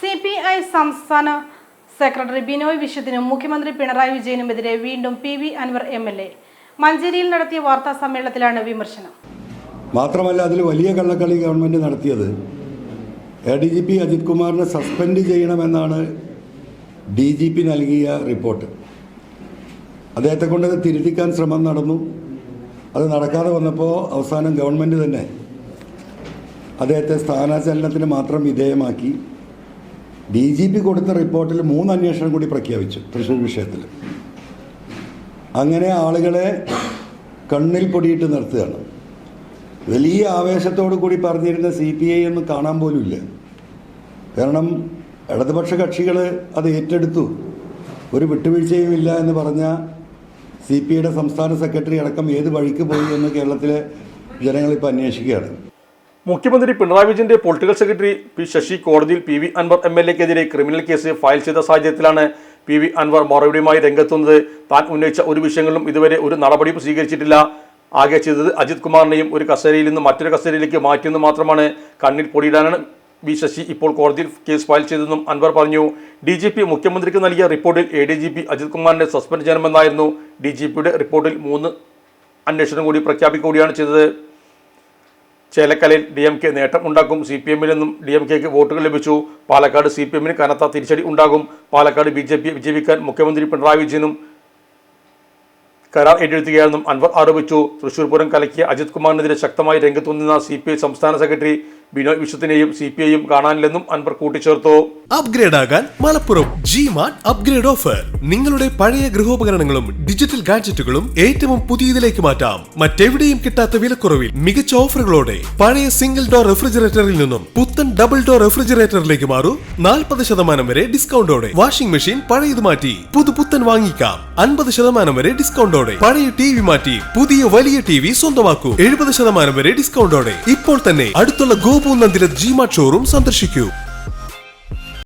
C P I സംസ്ഥാന secretary Binoy വിശ്വത്തിനും മുഖ്യമന്ത്രി പിണറായി വിജയനുമെതിരെ വീണ്ടും P V Anvar M L A. മഞ്ചേരിയിൽ നടത്തിയ വാർത്താ സമ്മേളനത്തിലാണ് വിമർശനം. മാത്രമല്ല അതിൽ വലിയ കള്ളക്കളി ഗവൺമെന്റ് നടത്തിയത്. A D G P Ajith കുമാറിനെ സസ്പെൻഡ് ചെയ്യണമെന്നാണ് ഡി ജി പി നൽകിയ റിപ്പോർട്ട്. അദ്ദേഹത്തെ കൊണ്ട് അത് തിരുത്തിക്കാൻ ശ്രമം നടന്നു. അത് നടക്കാതെ വന്നപ്പോൾ അവസാനം ഗവൺമെന്റ് തന്നെ അദ്ദേഹത്തെ സ്ഥാനാചലനത്തിന് മാത്രം വിധേയമാക്കി. ഡി ജി പി കൊടുത്ത റിപ്പോർട്ടിൽ മൂന്ന് അന്വേഷണം കൂടി പ്രഖ്യാപിച്ചു തൃശ്ശൂർ വിഷയത്തിൽ. അങ്ങനെ ആളുകളെ കണ്ണിൽ പൊടിയിട്ട് നിർത്തുകയാണ്. വലിയ ആവേശത്തോടു കൂടി പറഞ്ഞിരുന്ന സി പി ഐ ഒന്നും കാണാൻ പോലുമില്ല. കാരണം ഇടതുപക്ഷ കക്ഷികൾ അത് ഏറ്റെടുത്തു. ഒരു വിട്ടുവീഴ്ചയും ഇല്ല എന്ന് പറഞ്ഞ സി പി ഐയുടെ സംസ്ഥാന സെക്രട്ടറി അടക്കം ഏത് വഴിക്ക് പോയി എന്ന് കേരളത്തിലെ ജനങ്ങളിപ്പോൾ അന്വേഷിക്കുകയാണ്. മുഖ്യമന്ത്രി പിണറായി വിജയന്റെ പൊളിറ്റിക്കൽ സെക്രട്ടറി പി ശശി കോടതിയിൽ P V Anvar M L എക്കെതിരെ criminal case file ചെയ്ത സാഹചര്യത്തിലാണ് പി വി അൻവർ മറുപടിയുമായി രംഗത്തുന്നത്. താൻ ഉന്നയിച്ച ഒരു വിഷയങ്ങളിലും ഇതുവരെ ഒരു നടപടിയും സ്വീകരിച്ചിട്ടില്ല. ആകെ ചെയ്തത് അജിത് കുമാറിനെയും ഒരു കസേരയിൽ നിന്ന് മറ്റൊരു കസേരയിലേക്ക് മാറ്റിയെന്ന് മാത്രമാണ് കണ്ണിൽ പൊടിയിടാനാണ് വി ശശി ഇപ്പോൾ കോടതിയിൽ കേസ് ഫയൽ ചെയ്തെന്നും അൻവർ പറഞ്ഞു. ഡി ജി പി മുഖ്യമന്ത്രിക്ക് നൽകിയ റിപ്പോർട്ടിൽ A D G P Ajith കുമാറിനെ സസ്പെൻഡ് ചെയ്യണമെന്നായിരുന്നു ഡി ജി പിയുടെ റിപ്പോർട്ടിൽ മൂന്ന് അന്വേഷണം കൂടി പ്രഖ്യാപിക്കുകയാണ് ചെയ്തത്. ചേലക്കലയിൽ ഡി എം കെ നേട്ടം ഉണ്ടാക്കും. സി പി എമ്മിൽ നിന്നും ഡി എം കെക്ക് വോട്ടുകൾ ലഭിച്ചു. പാലക്കാട് സി പി എമ്മിന് കനത്ത തിരിച്ചടി ഉണ്ടാകും. പാലക്കാട് ബി ജെ പി വിജയിപ്പിക്കാൻ മുഖ്യമന്ത്രി പിണറായി വിജയനും കരാർ ഏറ്റെടുത്തുകയാണെന്നും അൻവർ ആരോപിച്ചു. തൃശൂർ പൂരം കലക്കിയ അജിത് കുമാറിനെതിരെ ശക്തമായി രംഗത്തു നിന്ന സി പി ഐ സംസ്ഥാന സെക്രട്ടറി ബിനോയ് വിശ്വത്തിനെയും സി പി ഐയും കാണാനില്ലെന്നും അൻവർ കൂട്ടിച്ചേർത്തു. അപ്ഗ്രേഡ് ആകാൻ Malappuram G mart upgrade offer നിങ്ങളുടെ പഴയ ഗൃഹോപകരണങ്ങളും ഡിജിറ്റൽ ഗാഡ്ജറ്റുകളും ഏറ്റവും പുതിയതിലേക്ക് മാറ്റാം. മറ്റെവിടെയും കിട്ടാത്ത വിലക്കുറവിൽ മികച്ച ഓഫറുകളോടെ പഴയ സിംഗിൾ ഡോർ റെഫ്രിജറേറ്ററിൽ നിന്നും പുത്തൻ ഡബിൾ ഡോർ റെഫ്രിജറേറ്ററിലേക്ക് മാറൂ. നാൽപ്പത് ശതമാനം വരെ ഡിസ്കൗണ്ടോടെ വാഷിംഗ് മെഷീൻ പഴയത് മാറ്റി പുതു പുത്തൻ വാങ്ങിക്കാം. അൻപത് ശതമാനം വരെ ഡിസ്കൗണ്ടോടെ പഴയ ടി വി മാറ്റി പുതിയ വലിയ ടി വി സ്വന്തമാക്കൂ. എഴുപത് ശതമാനം വരെ ഡിസ്കൗണ്ടോടെ ഇപ്പോൾ തന്നെ അടുത്തുള്ള ഗോപു ജി മാർട്ട് ഷോറൂം സന്ദർശിക്കൂ.